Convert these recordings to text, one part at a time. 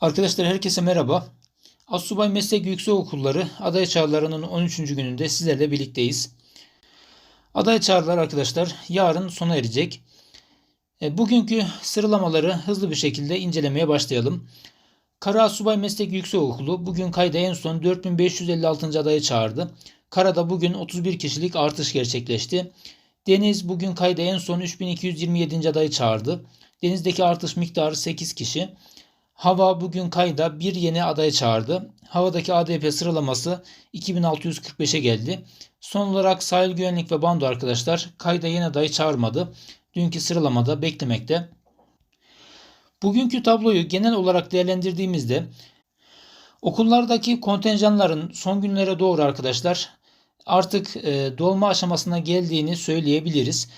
Arkadaşlar herkese merhaba. Assubay Meslek Yüksekokulları aday çağrılarının 13. gününde sizlerle birlikteyiz. Aday çağrılar arkadaşlar yarın sona erecek. E, Bugünkü sıralamaları hızlı bir şekilde incelemeye başlayalım. Kara Assubay Meslek Yüksekokulu bugün kayda en son 4556. adayı çağırdı. Karada bugün 31 kişilik artış gerçekleşti. Deniz bugün kayda en son 3227. adayı çağırdı. Denizdeki artış miktarı 8 kişi. Hava bugün kayda bir yeni adayı çağırdı. Havadaki ADP sıralaması 2645'e geldi. Son olarak sahil güvenlik ve bando arkadaşlar kayda yeni adayı çağırmadı. Dünkü sıralamada beklemekte. Bugünkü tabloyu genel olarak değerlendirdiğimizde okullardaki kontenjanların son günlere doğru arkadaşlar artık e, dolma aşamasına geldiğini söyleyebiliriz.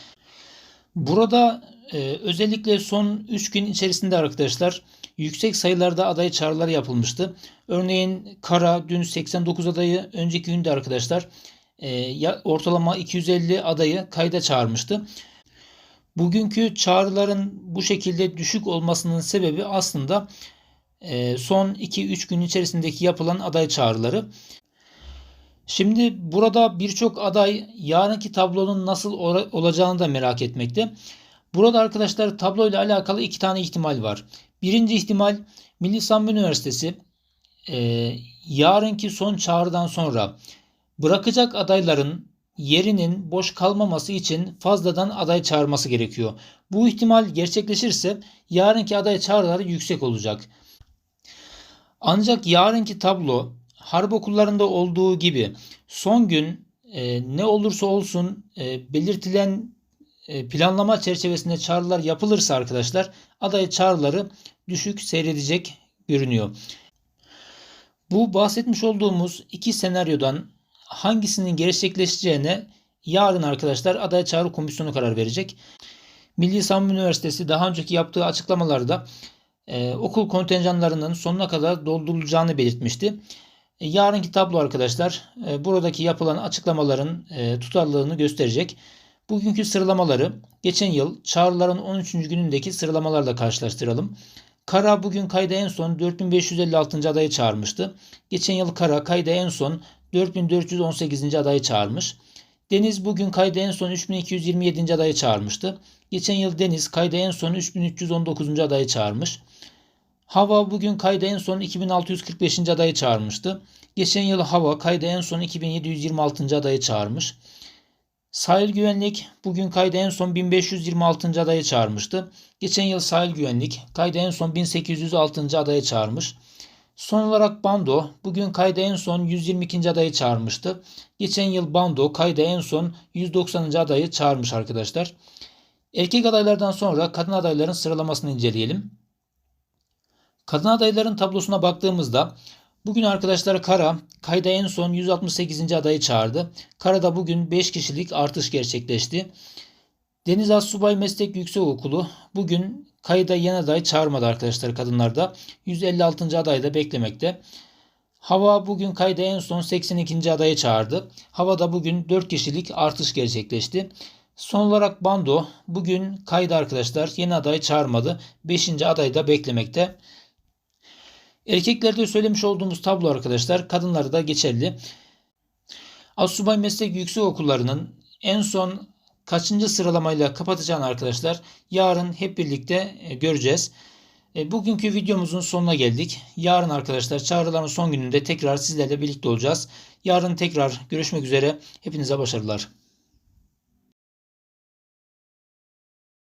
Burada e, özellikle son 3 gün içerisinde arkadaşlar yüksek sayılarda aday çağrılar yapılmıştı. Örneğin Kara dün 89 adayı, önceki günde arkadaşlar e, ortalama 250 adayı kayda çağırmıştı. Bugünkü çağrıların bu şekilde düşük olmasının sebebi aslında e, son 2-3 gün içerisindeki yapılan aday çağrıları. Şimdi burada birçok aday yarınki tablonun nasıl olacağını da merak etmekte. Burada arkadaşlar tablo ile alakalı iki tane ihtimal var. Birinci ihtimal Milli Savunma Üniversitesi e, yarınki son çağrıdan sonra bırakacak adayların yerinin boş kalmaması için fazladan aday çağırması gerekiyor. Bu ihtimal gerçekleşirse yarınki aday çağrıları yüksek olacak. Ancak yarınki tablo harp okullarında olduğu gibi son gün e, ne olursa olsun e, belirtilen e, planlama çerçevesinde çağrılar yapılırsa arkadaşlar aday çağrıları düşük seyredecek görünüyor. Bu bahsetmiş olduğumuz iki senaryodan hangisinin gerçekleşeceğine yarın arkadaşlar aday çağrı komisyonu karar verecek. Milli Savunma Üniversitesi daha önceki yaptığı açıklamalarda e, okul kontenjanlarının sonuna kadar doldurulacağını belirtmişti. E, yarınki tablo arkadaşlar e, buradaki yapılan açıklamaların e, tutarlılığını gösterecek. Bugünkü sıralamaları geçen yıl çağrıların 13. günündeki sıralamalarla karşılaştıralım. Kara bugün kayda en son 4556. adayı çağırmıştı. Geçen yıl Kara kayda en son 4418. adayı çağırmış. Deniz bugün kayda en son 3227. adayı çağırmıştı. Geçen yıl Deniz kayda en son 3319. adayı çağırmış. Hava bugün kayda en son 2645. adayı çağırmıştı. Geçen yıl Hava kayda en son 2726. adayı çağırmış. Sahil güvenlik bugün kayda en son 1526. adayı çağırmıştı. Geçen yıl sahil güvenlik kayda en son 1806. adayı çağırmış. Son olarak Bando bugün kayda en son 122. adayı çağırmıştı. Geçen yıl Bando kayda en son 190. adayı çağırmış arkadaşlar. Erkek adaylardan sonra kadın adayların sıralamasını inceleyelim. Kadın adayların tablosuna baktığımızda Bugün arkadaşlar Kara kayda en son 168. adayı çağırdı. Karada bugün 5 kişilik artış gerçekleşti. Deniz Assubay Meslek Yüksekokulu bugün kayda yeni aday çağırmadı arkadaşlar kadınlarda. 156. adayda beklemekte. Hava bugün kayda en son 82. adayı çağırdı. Havada bugün 4 kişilik artış gerçekleşti. Son olarak Bando bugün kayda arkadaşlar yeni aday çağırmadı. 5. adayda beklemekte. Erkeklerde söylemiş olduğumuz tablo arkadaşlar kadınlarda da geçerli. Asubay Meslek Yüksek Okullarının en son kaçıncı sıralamayla kapatacağını arkadaşlar yarın hep birlikte e, göreceğiz. E, bugünkü videomuzun sonuna geldik. Yarın arkadaşlar çağrıların son gününde tekrar sizlerle birlikte olacağız. Yarın tekrar görüşmek üzere. Hepinize başarılar.